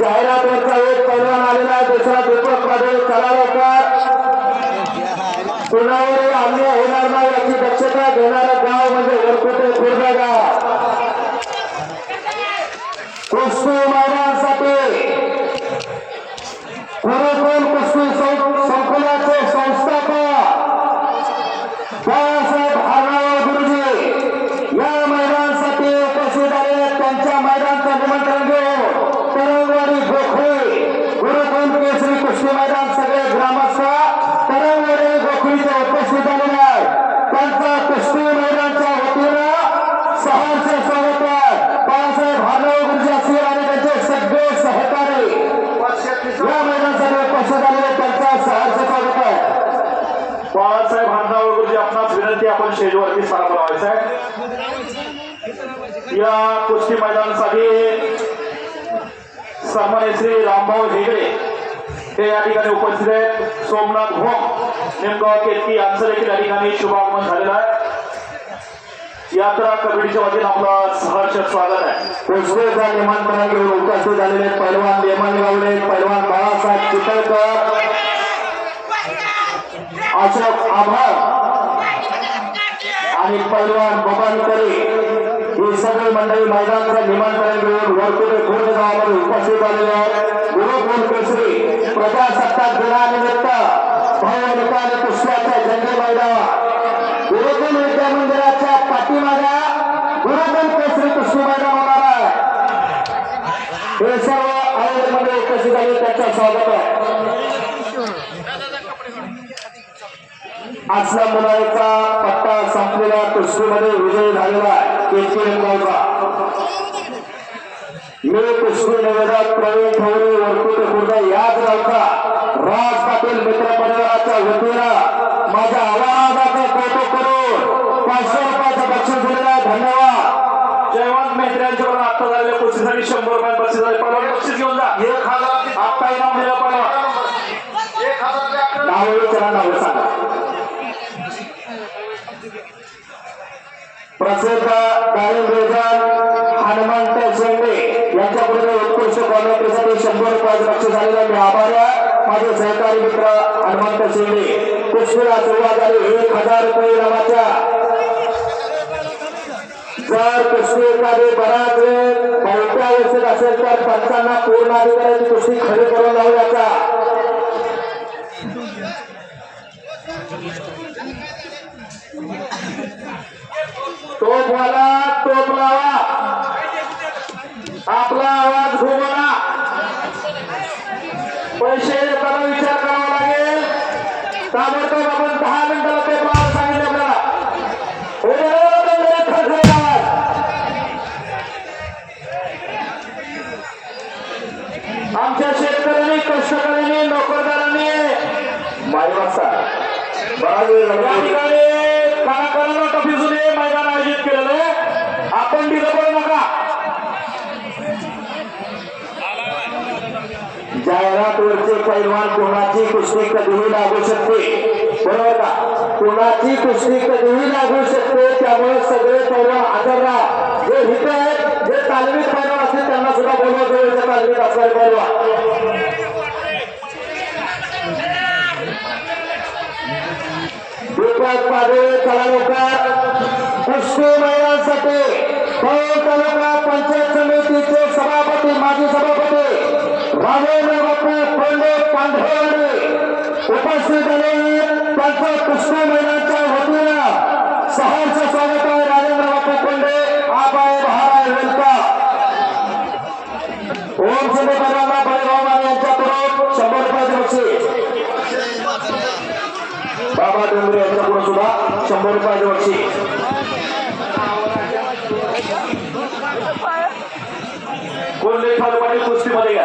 जाहिरातवरचा एक पैलवान आलेला आहे दुसरा दीपक पाटील. चला लवकर. कुणावरही अन्याय होणार नाही याची दक्षता घेणारं गाव म्हणजे वरकुटे खुर्द गाव. कृष्ण आपण स्टेजवरती स्थानापन्न व्हायचं आहे. या कुस्ती मैदानासाठी सन्मान्य श्री रामभाऊ हेगडे हे या ठिकाणी उपस्थित आहेत. सोमनाथ भोम निमगाव केतकी यांचं देखील या ठिकाणी शुभागमन झालेलं आहे. यात्रा कमिटीच्या वतीने आपलं सहर्ष स्वागत आहे. कुस्तीचा निमंत्रण घेऊन उपस्थित झालेले पैलवान लेमन गावडे पैलवान बाळासाहेब चितळकर अशोक आभार आणि पैलवान बबनकरी ही सगळी मंडळी मैदानाचं निमंत्रण घेऊन वरकुटे खुर्द गावामध्ये उपस्थित झालेले आहेत. गुरुकुल केसरी प्रजासत्ताक दिनानिमित्त भव्य निकाल पुष्पाच्या जंगी मैदान गुरुकुल विद्या मंदिराच्या पाठीमागा गुरुकुल केसरी कुस्ती मैदान होणार आहे. हे सर्व आयोजनमध्ये उपस्थित झाले त्याचा स्वागत आहे. आसला मुलाचा पट्टा संपलेल्या कुस्तीमध्ये विजय झालेला गावचा मी कुस्ती निवेदक प्रवीण ठवरे वरकुटे खुर्द याच गावचा राज पाटील मित्र परिवाराच्या वतीनं माझ्या आवाजाचं कौतुक करून पाचशे रुपयाचं बक्षीस दिलेलं धन्यवाद. जयवंत मेहत्र्यांच्यावर आता झालेल्या कुस्तीसाठी शंभर रुपये बक्षीस आहे परवा बक्षीस घेऊन जा. एक हजार आत्ता इनाम दिलं परवा एक हजार नाव विचारा नाव सांगा. प्रसिद्ध गायन हनुमंत शेंडे यांच्याकडे उत्कृष्ट कॉमेंट्रीसाठी शंभर रुपयाचं लक्ष झालेलं मी आभारी आहे. माझे सहकारी मित्र हनुमंत शेंडे कुस्तीला सुरुवात झाली. एक हजार रुपये नावाच्या जर कुस्ती एखादी बराच वेळ बहुत्या अवस्थेत असेल तर पंचांना पूर्ण अधिकाराची कुस्ती खरी करून लावू याचा you. वाला टोप लावा. आपला आवाज घुमवला पैसे देताना विचार करावा लागेल. ताबडतोब आपण दहा मिनिटाला टोप लावायला सांगितले आपल्याला. आमच्या शेतकऱ्यांनी कष्टकऱ्यांनी नोकरदारांनी माई वाजता बरा वेळ या झाला. मैदान आयोजित केलेलं आहे. आपण पडू नका. पैलवान कोणाची कुस्ती कधीही लागू शकते. बरोबर का? कोणाची कुस्ती कधीही लागू शकते त्यामुळे सगळे पैलवान हजर राहा जे हित आहेत जे तालमीत पैलवान असतील त्यांना सुद्धा बोलवा जवळच्या तालमीत असणारे पैलवान. दीपक पाडे चला लवकर कुस्ती महिलांसाठी पौर तालुका पंचायत समितीचे सभापती माजी सभापती राजेंद्र बापू कोंडे पांढरेवाडे उपस्थित झाले आहेत. त्यांचं कुस्ती महिलांच्या वतीनं सहर्ष स्वागत आहे राजेंद्र बापू कोंडे आबाय बहाराय वेलका ओम शिंदे डोंगरे यांच्याकडून सुद्धा शंभर रुपयाचे बक्षीस कोण लेखाल पाटील कुस्तीमध्ये घ्या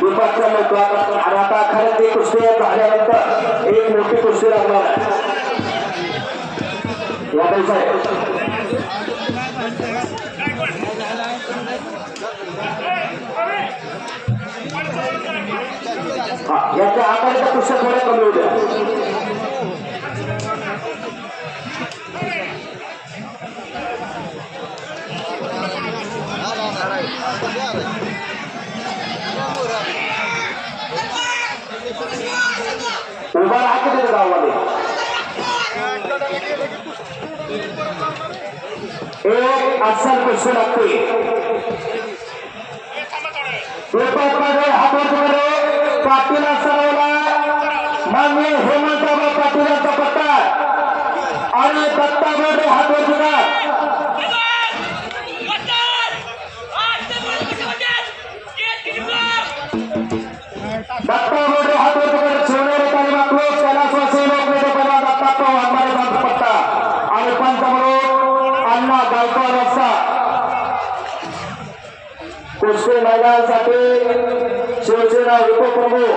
दुपारच्या आणि आता खरं ती कुस्ती झाल्यानंतर एक मोठी कुस्ती लागणार आहे. यादव साहेब. हा याच्या आकाराच्या कुस्त्या थोड्या कमी होत्या এবার হাতে ধরে দাও বলে एक अफसर को सुलभ हुई हाथों धरे पाटील सरवला माननीय हेमंत पाटील पत्ता आणि दत्ता हात हातोर कुस्ती मैदानासाठी शिवसेना उपप्रमुख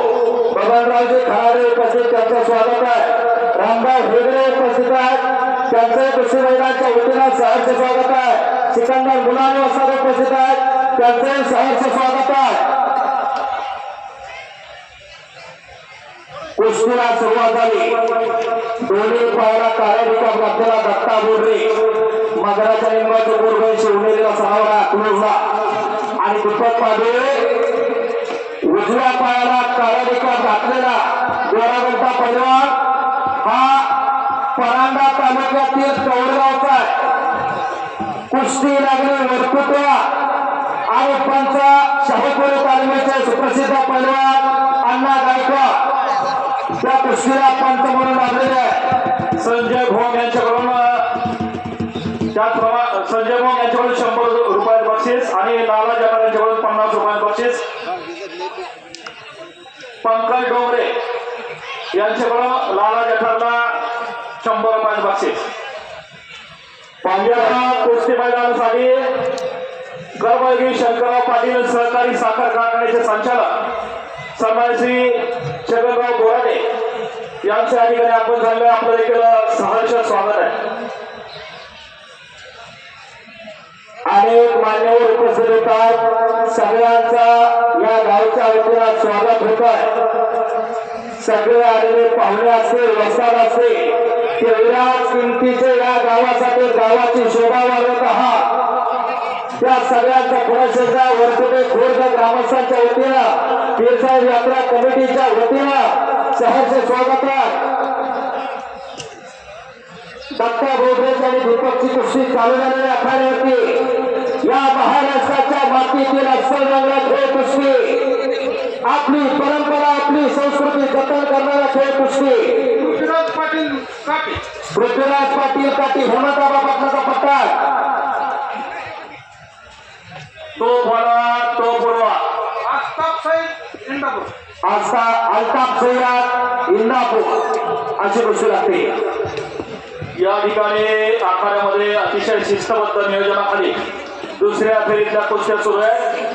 बबनरावजी खाडे उपस्थित त्यांचं स्वागत आहे. रामदास हेगडे उपस्थित आहेत. त्यांचं कृषी महिलांच्या वतीनं सहर्ष स्वागत आहे. सिकंदर मुलानी वसाद उपस्थित आहेत. त्यांचे सहर्ष स्वागत आहे. कुस्तीला सुरुवात झाली. दोन्ही पायाला काळ्या रिकाम दत्ता बोर्डे मगराच्या लिंबाचे बोर्ड शिवनेरीला सहावरा क्लोजला आणि दुप्पटमध्ये उजव्या पायाला काळ्या रिकाम घातलेला गोरागंटा पैलवान हा परांडा तालुक्यातील कवडगावचा आहे. कुस्ती लागली वरकुत्या आणि पंच शहपुरी तालुक्याचे सुप्रसिद्ध पैलवान अण्णा गायकवाड. त्या कुस्तीला पंच म्हणून लाभलेले आहे. संजय भोंग यांच्याकडून त्याचप्रमाणे संजय भोंग यांच्याकडून शंभर बक्षीस आणि लाला जटार यांच्याकडून पन्नास रुपयात बक्षीस. पंकज डोंगरे यांच्याकडून लाला जठारला शंभर रुपयात बक्षीस. पांढऱ्या कुस्ती मैदानासाठी गर्भगी शंकरराव पाटील सहकारी साखर कारखान्याचे संचालक सन्मान्य श्री छगनराव बोराडे यांच्या ठिकाणी आपण झालेलं आपलं देखील सहर्ष स्वागत आहे. अनेक मान्यवर उपस्थित होतात. सगळ्यांचा या गावच्या वतीनं स्वागत होत आहे सगळे आलेले पाहुणे असतील वस्ताद असतील तेवढ्याच किमतीचे या गावासाठी गावाची शोभा वाढवत आहात. त्या सगळ्यांचा पुनश्चर्चा वर्तुटे खुर्द ग्रामस्थांच्या वतीनं पीरसाहेब कमिटीच्या वतीनं सहर्ष स्वागत आहे. दत्ता बोबडेच आणि दीपकची कुस्ती चालू झालेल्या आखाड्यावरती या महाराष्ट्राच्या मातीतील अस्सल रंगला खेळ कुस्ती. आपली परंपरा आपली संस्कृती जतन करणारा खेळ कुस्ती. पृथ्वीराज पाटील काटे. पृथ्वीराज पाटील काटी हेमंताबा पाटलाचा पट्टा तो बोला तो बोलवा. आस्ताब साहेब इंदापूर. आस्था अल्ताफ सैयाद इंदापूर. अशी कुस्ती लागते. या ठिकाणी आखाड्यामध्ये अतिशय शिस्तबद्ध नियोजनाखाली दुसऱ्या फेरीतल्या कुस्त्या सुरू आहेत.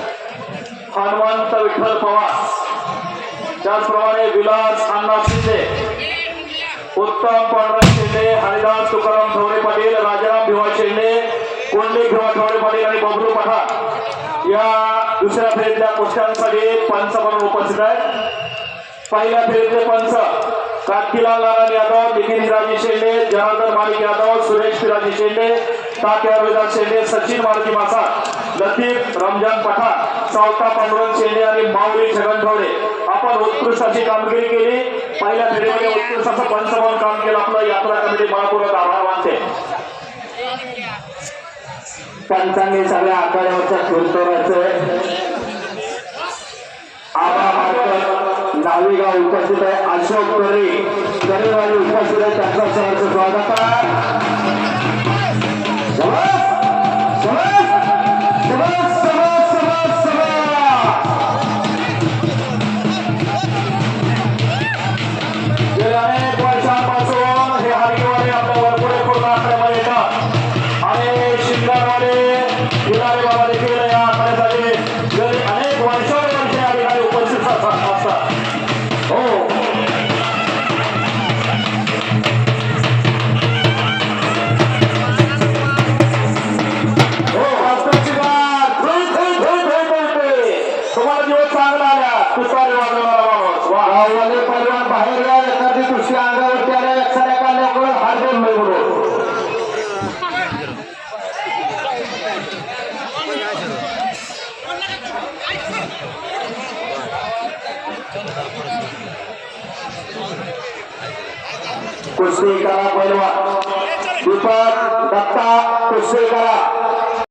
हनुमंत विठ्ठल पवार. त्याचप्रमाणे विलास अण्णा शिंदे उत्तम पांढरा शिंदे हरिदास तुकाराम ठवरे पाटील राजाराम भिवा शिंदे कोंडे भिवा ठवरे पाटील आणि बबलू पठाण या दुसऱ्या फेरीतल्या कुस्त्यांसाठी पंच म्हणून उपस्थित आहेत. पहिल्या फेरीतले पंच कार्तिलाल नारायण यादव नितीन राजी शेंडे जनार्दन मालिक यादव सुरेश पिराजी शेंडे तात्या विलास शेंडे सचिन मारुती मासा लतीफ रमजान पठाण सावता पांडुरंग शेंडे आणि माऊली छगन ठवडे आपण उत्कृष्ट अशी कामगिरी केली. पहिल्या फेरीमध्ये उत्कृष्ट असं पंच काम केलं आपलं. यात्रा कमिटी मनपूर्वक आभार मानते. पंचांनी सगळ्या आखाड्यावरच्या खेळतोराचं आबा मार्कर उपस्थित आहे अशोक करे करेवाडी उपस्थित आहे. त्यांचा सरांचं स्वागत आहे. कुस्ती करा पैलवान दीपक दत्ता कुस्ती करा